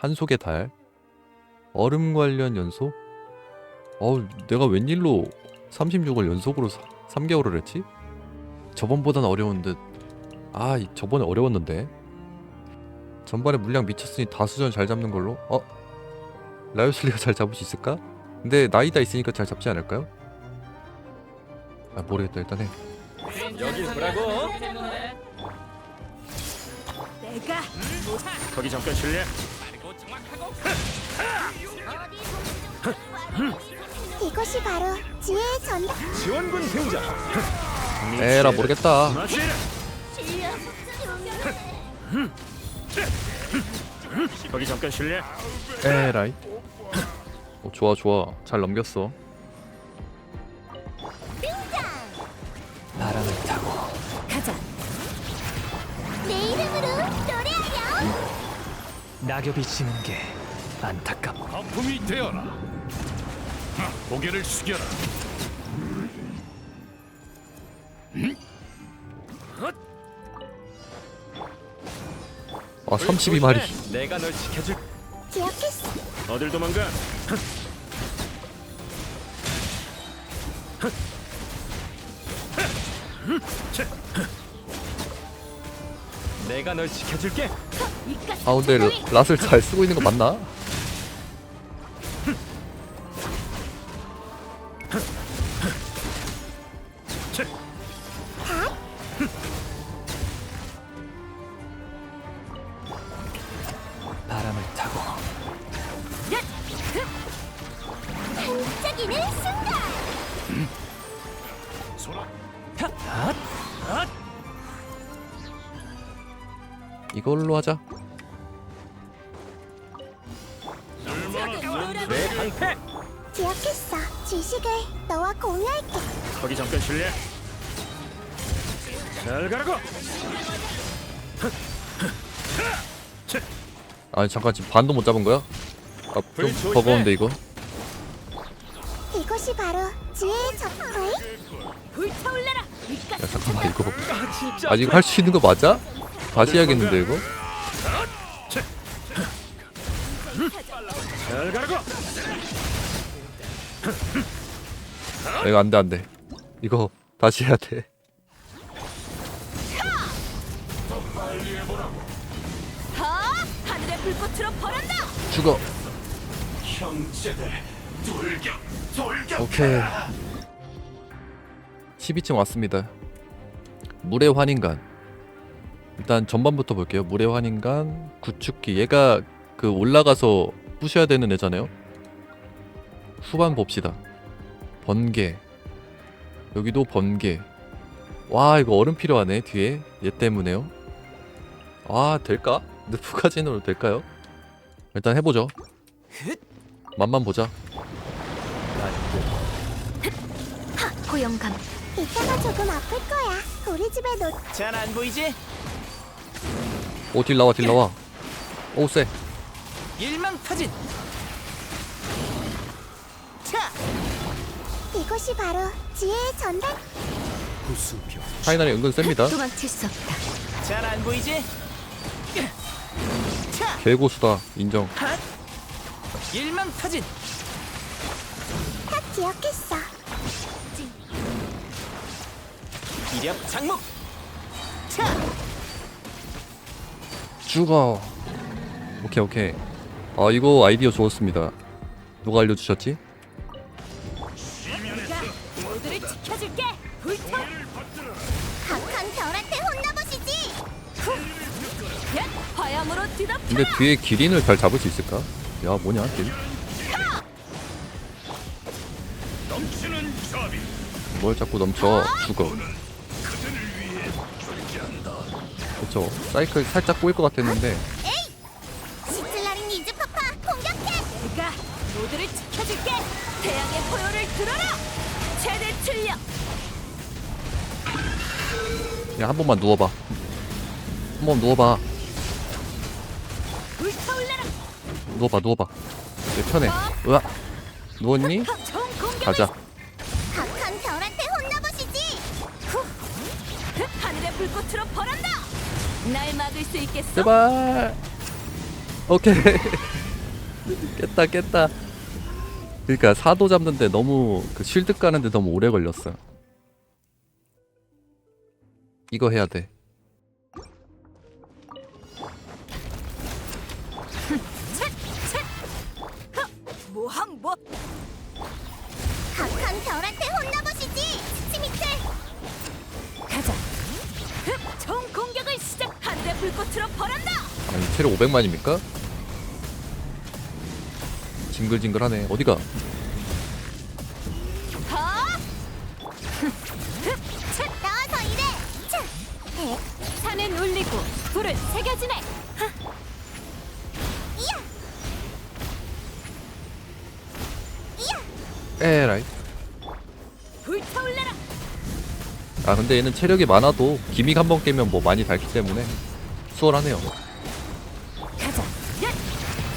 한속의 달 얼음 관련 연속 어우 내가 웬일로 36을 연속으로 3개월을 했지? 저번보다는 어려운 듯아 이- 저번에 어려웠는데 전반에 물량 미쳤으니 다수전 잘 잡는 걸로 어? 라이오슬리가 잘 잡을 수 있을까? 근데 나이 다 있으니까 잘 잡지 않을까요? 아 모르겠다 일단 해 여기 보라고. 내가 거기 잠깐 실례. 이것이 바로 지혜의 전당. 지원군 등장. 에라 모르겠다. 거기 잠깐 실례. 에라이 어, 좋아 좋아 잘 넘겼어 바람을 타고 가자. 내 이름으로 노래하렴. 낙엽이 지는 게 안타깝고 거품이 되어라. 고개를 숙여라. 아 32마리 내가 널 지켜줄. 기억했어. 어딜 도망가? 내가 널 지켜줄게. 아 근데 라- 랏을 잘 쓰고 있는 거 맞나? 바람을 타고. 반짝이는 순간. 이걸로 하자 지식을 너와 공유할게. 거기 잠깐 실례. 잘 가라고. 아니 잠깐 지금 반도 못 잡은 거야? 아좀 버거운데 이거 이것이 바로 지혜의 전당. 불타올라라. 야 잠깐만 이거 아 이거 할수 있는 거 맞아? 다시 해야겠는데 이거? 잘 가라고. 아, 이거 안돼 안돼. 이거 다시 해야 돼. 하! 하늘의 불꽃으로 벌한다. 죽어. 오케이. 12층 왔습니다. 물의 환인간. 일단 전반부터 볼게요. 물의 환인간 구축기. 얘가 그 올라가서 부셔야 되는 애잖아요 후반 봅시다 번개 여기도 번개 와 이거 얼음 필요하네 뒤에 얘 때문에요 아 될까? 느프카진으로 될까요? 일단 해보죠 맛만 보자 고용감. 이따가 조금 아플 거야. 우리 집에 놓. 잘안 보이지? 오딜 나와 딜 나와 오 쎄 일망타진 차. 이것이 바로 지혜의 전당. 구수표 파이널이 은근 셉니다. 도망칠 수 없다. 잘 안 보이지? 차. 개고수다 인정. 일망타진. 딱 기억했어. 기력 장목. 차. 죽어. 오케이 오케이. 아 이거 아이디어 좋았습니다. 누가 알려주셨지? 지켜줄게. 불타. 강한 별한테 혼나보시지. 야! 화염으로 뒤덮여. 근데 뒤에 기린을 잘 잡을 수 있을까? 야 뭐냐? 넘치는 자비. 뭘 자꾸 넘쳐 죽어 그쵸 사이클 살짝 꼬일 것 같았는데 야한 번만 누워봐 한 번 누워봐. 누워봐 누워봐 내 편해 으아 누웠니? 총 공격. 가자 강한 별한테 혼나보시지. 하늘의 불꽃으로 벌한다. 날 막을 수 있겠어? 제발 오케이 깼다 깼다 그러니까 사도 잡는데 너무 그 쉴드 까는데 너무 오래 걸렸어 이거 해야 돼 뭐한뭐 각한 별한테 혼나보시지 스미틀 가자. 흡, 총 공격을 시작. 한대 불꽃으로 벌한다. 아니 체력 500만입니까? 징글징글하네 어디가 불은 새겨지네. 이야 이야 에라이 불타올라라. 아 근데 얘는 체력이 많아도 기믹 한 번 깨면 뭐 많이 닳기 때문에 수월하네요 가자. 야!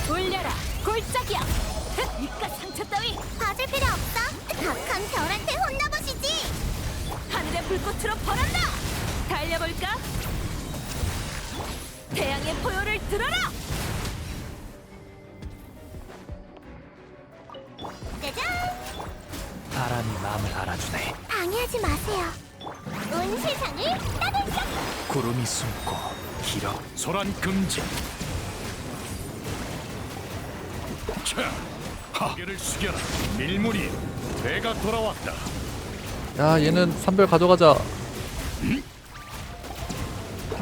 올려라. 골짜기야. 흡, 입가 상처 따위 봐줄 필요 없어 각한 별한테 혼나보시지 하늘의 불꽃으로 벌한다. 달려볼까? 태양의 포효를 들어라. 짜잔 바람이 마음을 알아주네. 방해하지 마세요 온 세상을 따돌려 구름이 숨고 길어. 소란 금지. 자, 고개를 숙여라. 밀물이 배가 돌아왔다. 야 얘는 산별 가져가자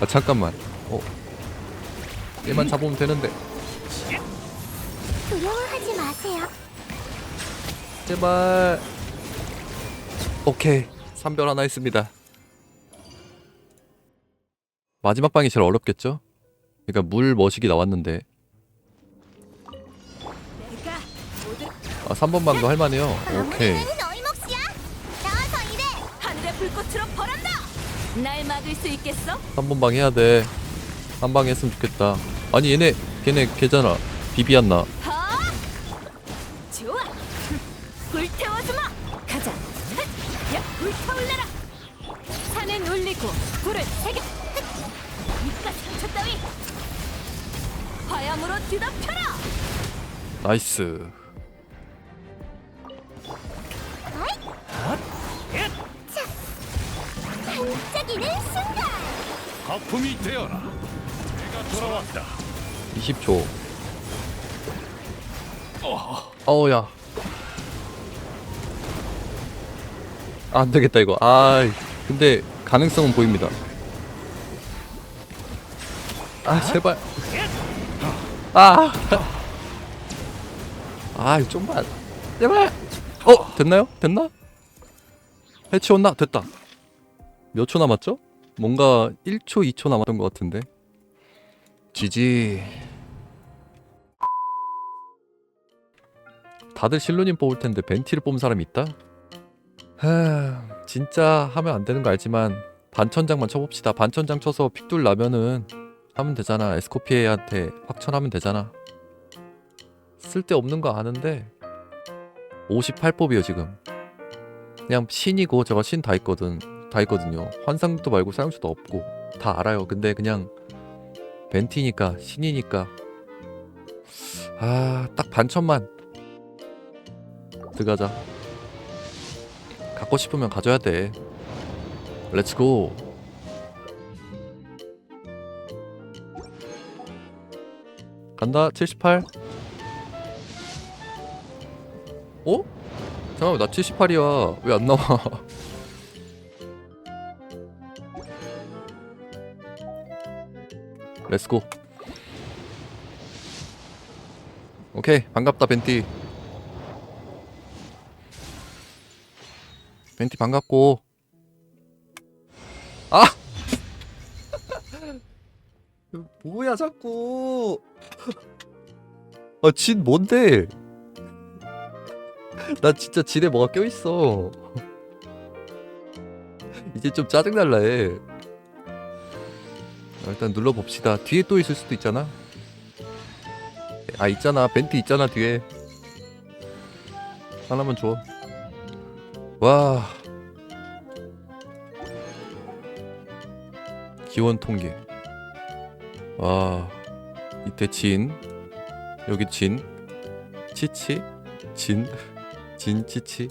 아 잠깐만 어 얘만 잡으면 되는데. 두려워하지 마세요. 제발. 오케이. 산별 하나 있습니다. 마지막 방이 제일 어렵겠죠? 그러니까 물 머시기 나왔는데. 아 3번 방도 할만해요. 오케이. 마무리는 너희 몫이야. 나와서 일해. 하늘의 불꽃으로 벌한다. 날 막을 수 있겠어? 3번 방 해야 돼. 한방 했으면 좋겠다. 아니 얘네 걔네 걔잖아. 비비안나. 하! 좋아. 불태워주마. 가자. 흑! 야, 불타올라라. 산은 울리고 불은 새겨. 흑! 입가 상처 따위. 화염으로 뒤덮여라. 나이스. 반짝이는 순간 거품이 되어라. 돌아왔다. 20초. 어우야. 아, 안 되겠다 이거. 아, 근데 가능성은 보입니다. 아, 제발. 아. 아, 좀만. 제발. 어, 됐나요? 됐나? 해치웠나? 됐다. 몇 초 남았죠? 뭔가 1초, 2초 남았던 것 같은데. 지지. 다들 실루님 뽑을 텐데 벤티를 뽑은 사람이 있다? 하, 진짜 하면 안 되는 거 알지만 반천장만 쳐봅시다. 반천장 쳐서 픽둘 나면은 하면 되잖아. 에스코피에한테 확천하면 되잖아. 쓸데없는 거 아는데 58뽑이요 지금. 그냥 신이고 제가 신 다 있거든. 다 있거든요. 환상도 말고 사용수도 없고 다 알아요. 근데 그냥 벤티니까 신이니까. 아 딱 반천만. 들어가자. 갖고 싶으면 가져야 돼. 렛츠고 간다 78 어? 잠깐만 나 78이야. 왜 안 나와 렛츠고 오케이 반갑다 벤티. 벤티 반갑고. 아! 뭐야 자꾸. 아 진 뭔데? 나 진짜 진에 뭐가 껴있어. 이제 좀 짜증날라 해. 아, 일단 눌러봅시다. 뒤에 또 있을 수도 있잖아. 아 있잖아. 벤티 있잖아 뒤에. 하나만 줘 와. 기원 통계. 와. 이때 진. 여기 진. 치치. 진. 진 치치